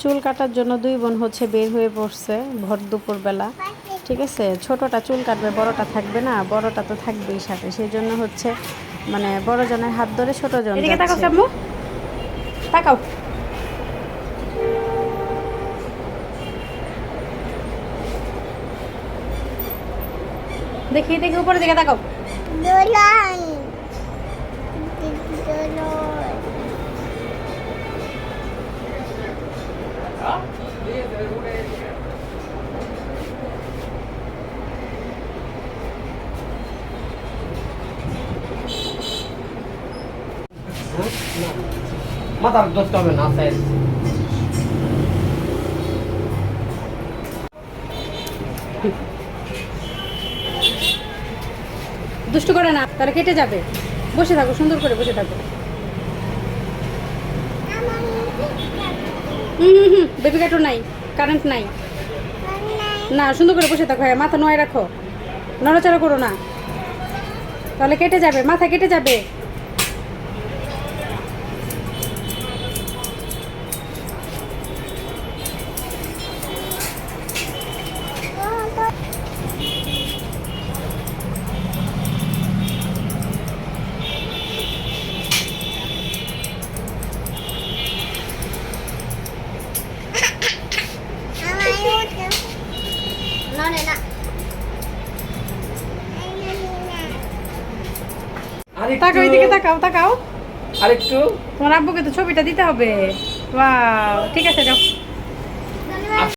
চুল কাটার জন্য দুই বোন হচ্ছে বের হয়ে পড়ছে ভর দুপুরবেলা। ঠিক আছে? ছোটটা চুল কাটবে বড়টা থাকবে না বড়টা তো থাকবেই সাথে। সেই জন্য হচ্ছে মানে বড় জনের হাত ধরে ছোট জন তাকাও দেখি দেখি উপরে দিকে তাকাও। মাথার ধরতে হবে না স্যার। দুষ্টু করে না তাহলে কেটে যাবে। বসে থাকো, সুন্দর করে বসে থাকো। হুম হুম হুম বেবি কাটো নাই কারেন্ট নাই। না, সুন্দর করে বসে থাকো হ্যাঁ মাথা নোয়ায় রাখো। নড়াচড়া করো না। তাহলে কেটে যাবে, মাথা কেটে যাবে। তাকাও এদিকে তাকাও তাকাও। আরেকটু। তোমার আব্বুকে তো ছবিটা দিতে হবে। বাহ ঠিক আছে যাও।